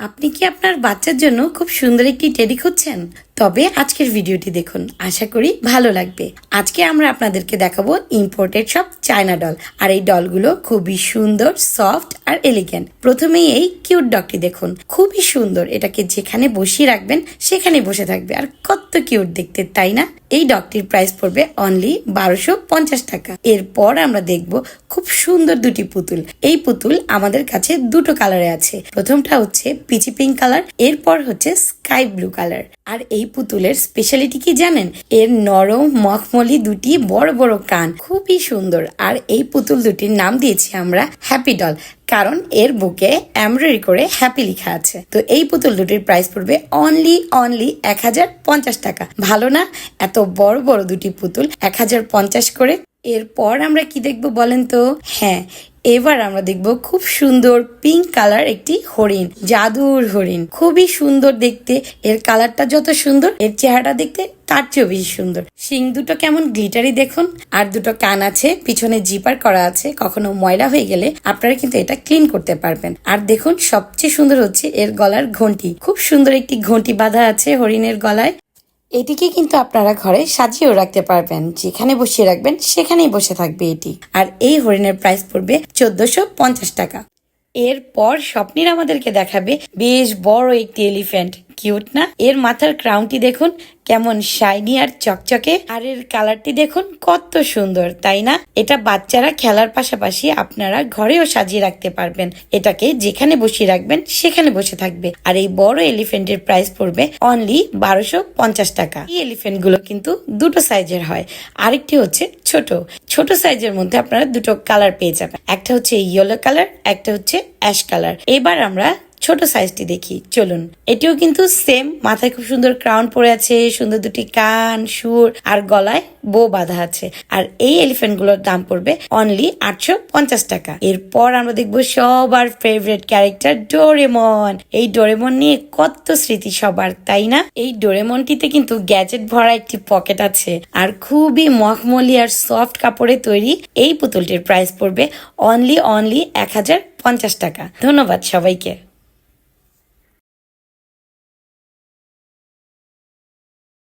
আপনি কি আপনার বাচ্চার জন্য খুব সুন্দর একটি টেডি খুঁজছেন? তবে আজকের ভিডিওটি দেখুন। আশা করি ভালো লাগবে। আজকে আমরা আপনাদেরকে দেখাবো ইম্পোর্টেড সব চায়না ডল আর এই ডলগুলো খুবই সুন্দর সফট আর এলিগেন্ট প্রথমেই এই কিউট ডগটি দেখুন। খুবই সুন্দর। এটাকে যেখানে বসিয়ে রাখবেন, সেখানে বসে থাকবে। আর কত কিউট দেখতে, তাই না? এই ডগটির প্রাইস পড়বে অনলি বারোশো পঞ্চাশ টাকা। এরপর আমরা দেখব খুব সুন্দর দুটি পুতুল। এই পুতুল আমাদের কাছে দুটো কালারে আছে। প্রথমটা হচ্ছে পিচি পিঙ্ক কালার এরপর হচ্ছে স্কাই ব্লু কালার আর এই পুতুলের স্পেশালিটি কি জানেন? এর নরম, মখমলি দুটি বড় বড় কান। খুবই সুন্দর। আর এই পুতুল দুটির নাম দিয়েছি আমরা হ্যাপি ডল কারণ এর বুকে এমব্রয়ডারি করে হ্যাপি লেখা আছে। তো এই পুতুল দুটির প্রাইস পড়বে অনলি অনলি এক হাজার পঞ্চাশ টাকা। ভালো না? এত বড় বড় দুটি পুতুল এক হাজার পঞ্চাশ করে এরপর আমরা কি দেখব বলেন তো? হ্যাঁ এবার আমরা দেখব খুব সুন্দর পিঙ্ক কালার একটি হরিণ, জাদুর হরিণ। খুবই সুন্দর দেখতে, এর কালারটা যত সুন্দর, এর চেহারাটা দেখতে তার চেয়েও বেশি সুন্দর। শিং দুটো কেমন গ্লিটারি দেখুন, আর দুটো কান আছে, পিছনে জিপার করা আছে, কখনো ময়লা হয়ে গেলে আপনারা কিন্তু এটা ক্লিন করতে পারবেন। আর দেখুন, সবচেয়ে সুন্দর হচ্ছে এর গলার ঘন্টি। খুব সুন্দর একটি ঘন্টি বাঁধা আছে হরিণের গলায়। এটিকে কিন্তু আপনারা ঘরে সাজিয়েও রাখতে পারবেন। যেখানে বসিয়ে রাখবেন, সেখানেই বসে থাকবে এটি। আর এই হরিণের প্রাইস পড়বে চোদ্দশো পঞ্চাশ টাকা। এরপর স্বপ্নের আমাদেরকে দেখাবে বেশ বড় একটি এলিফ্যান্ট কিউট না? এর মাথার ক্রাউনটি দেখুন, কেমন শাইনি আর চকচকে। আর এর কালারটি দেখুন, কত সুন্দর, তাই না? এটা বাচ্চারা খেলার পাশাপাশি আপনারা ঘরেও সাজিয়ে রাখতে পারবেন। এটাকে যেখানে বসিয়ে রাখবেন, সেখানে বসে থাকবে। আর এই বড় এলিফ্যান্টের প্রাইস পড়বে অনলি বারোশো পঞ্চাশ টাকা। এই এলিফ্যান্টগুলো কিন্তু দুটো সাইজের হয়। আরেকটি হচ্ছে ছোট। ছোট সাইজের মধ্যে আপনারা দুটো কালার পেয়ে যাবেন। একটা হচ্ছে ইয়েলো কালার একটা হচ্ছে অ্যাশ কালার এবার আমরা ছোট সাইজটি দেখি, চলুন। এটিও কিন্তু সেম মাথায় খুব সুন্দর ক্রাউন পরে আছে, সুন্দর দুটি কান, সুর আর গলায় বো বাঁধা আছে। আর এই এলিফ্যান্টগুলোর দাম পড়বে অনলি আটশো পঞ্চাশ টাকা। এরপর আমরা দেখব সবার ফেভারিট ক্যারেক্টার ডোরেমন এই ডোরেমন নিয়ে কত স্মৃতি সবার, তাই না? এই ডোরেমনটিতে কিন্তু গ্যাজেট ভরা একটি পকেট আছে। আর খুবই মখমলি আর সফট কাপড়ে তৈরি এই পুতুলটির প্রাইস পড়বে অনলি অনলি এক হাজার পঞ্চাশ টাকা। ধন্যবাদ সবাইকে।